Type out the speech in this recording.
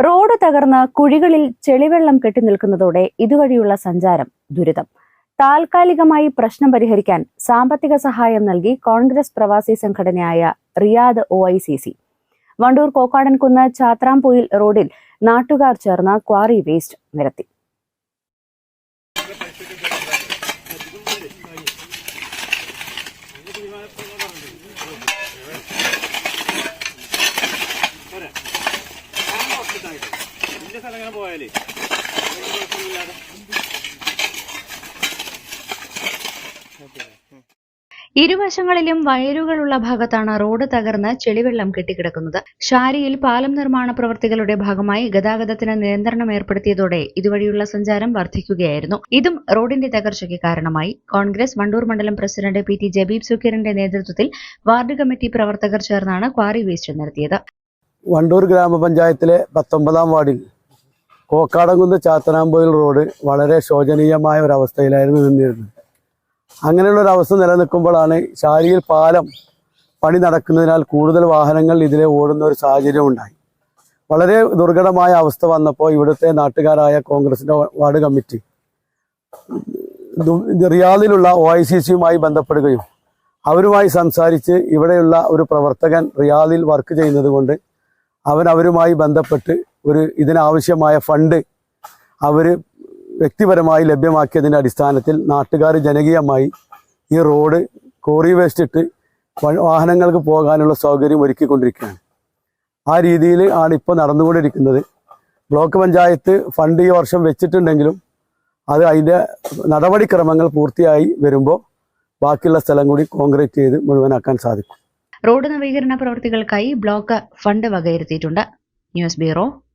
Road തകർന്ന് കുഴികളിൽ ചെളിവെള്ളം കെട്ടി നിൽക്കുന്നതോടെ ഇതുവഴിയുള്ള സഞ്ചാരം ദുരിതം. താൽക്കാലികമായി പ്രശ്നം പരിഹരിക്കാൻ സാമ്പത്തിക സഹായം നൽകി കോൺഗ്രസ് പ്രവാസി സംഘടനയായ Riyadh O I C C. Wandoor Kokkadankunnu Chathrampoyil റോഡിൽ നാട്ടുകാർ ചേർന്ന് ക്വാറി വേസ്റ്റ് നിരത്തി. ഇരുവശങ്ങളിലും വയലുകളുള്ള ഭാഗത്താണ് റോഡ് തകർന്ന് ചെളിവെള്ളം കെട്ടിക്കിടക്കുന്നത്. ഷാരിയിൽ പാലം നിർമ്മാണ പ്രവർത്തികളുടെ ഭാഗമായി ഗതാഗതത്തിന് നിയന്ത്രണം ഏർപ്പെടുത്തിയതോടെ ഇതുവഴിയുള്ള സഞ്ചാരം വർദ്ധിക്കുകയായിരുന്നു. ഇതും റോഡിന്റെ തകർച്ചയ്ക്ക് കാരണമായി. കോൺഗ്രസ് വണ്ടൂർ മണ്ഡലം പ്രസിഡന്റ് പി ടി ജബീബ് സുക്കീറിന്റെ നേതൃത്വത്തിൽ വാർഡ് കമ്മിറ്റി പ്രവർത്തകർ ചേർന്നാണ് ക്വാറി വേസ്റ്റ് നടത്തിയത് വണ്ടൂർ ഗ്രാമപഞ്ചായത്തിലെ പത്തൊമ്പതാം വാർഡിൽ കോക്കാടംകുന്ന് ചാത്തനാമ്പൊയിൽ റോഡ് വളരെ ശോചനീയമായ ഒരവസ്ഥയിലായിരുന്നു നിന്നിരുന്നത്. അങ്ങനെയുള്ള ഒരു അവസ്ഥ നിലനിൽക്കുമ്പോഴാണ് ശാരിയിൽ പാലം പണി നടക്കുന്നതിനാൽ കൂടുതൽ വാഹനങ്ങൾ ഇതിലെ ഓടുന്ന ഒരു സാഹചര്യം ഉണ്ടായി. വളരെ ദുർഘടമായ അവസ്ഥ വന്നപ്പോൾ ഇവിടുത്തെ നാട്ടുകാരായ കോൺഗ്രസിന്റെ വാർഡ് കമ്മിറ്റി റിയാദിലുള്ള ഒ ഐ സി സിയുമായി ബന്ധപ്പെടുകയും അവരുമായി സംസാരിച്ച് ഇവിടെയുള്ള ഒരു പ്രവർത്തകൻ റിയാദിൽ വർക്ക് ചെയ്യുന്നത് കൊണ്ട് അവൻ അവരുമായി ബന്ധപ്പെട്ട് ഒരു ഇതിനാവശ്യമായ ഫണ്ട് അവർ വ്യക്തിപരമായി ലഭ്യമാക്കിയതിന്റെ അടിസ്ഥാനത്തിൽ നാട്ടുകാർ ജനകീയമായി ഈ റോഡ് കോറി വേസ്റ്റ് ഇട്ട് വാഹനങ്ങൾക്ക് പോകാനുള്ള സൗകര്യം ഒരുക്കിക്കൊണ്ടിരിക്കുകയാണ്. ആ രീതിയിൽ ആണ് ഇപ്പോൾ നടന്നുകൊണ്ടിരിക്കുന്നത്. ബ്ലോക്ക് പഞ്ചായത്ത് ഫണ്ട് ഈ വർഷം വെച്ചിട്ടുണ്ടെങ്കിലും അത് അതിന്റെ നടപടിക്രമങ്ങൾ പൂർത്തിയായി വരുമ്പോൾ ബാക്കിയുള്ള സ്ഥലം കൂടി കോൺക്രീറ്റ് ചെയ്ത് മുഴുവനാക്കാൻ സാധിക്കും. റോഡ് നവീകരണ പ്രവൃത്തികൾക്കായി ബ്ലോക്ക് ഫണ്ട് വകയിരുത്തിയിട്ടുണ്ട്. News bureau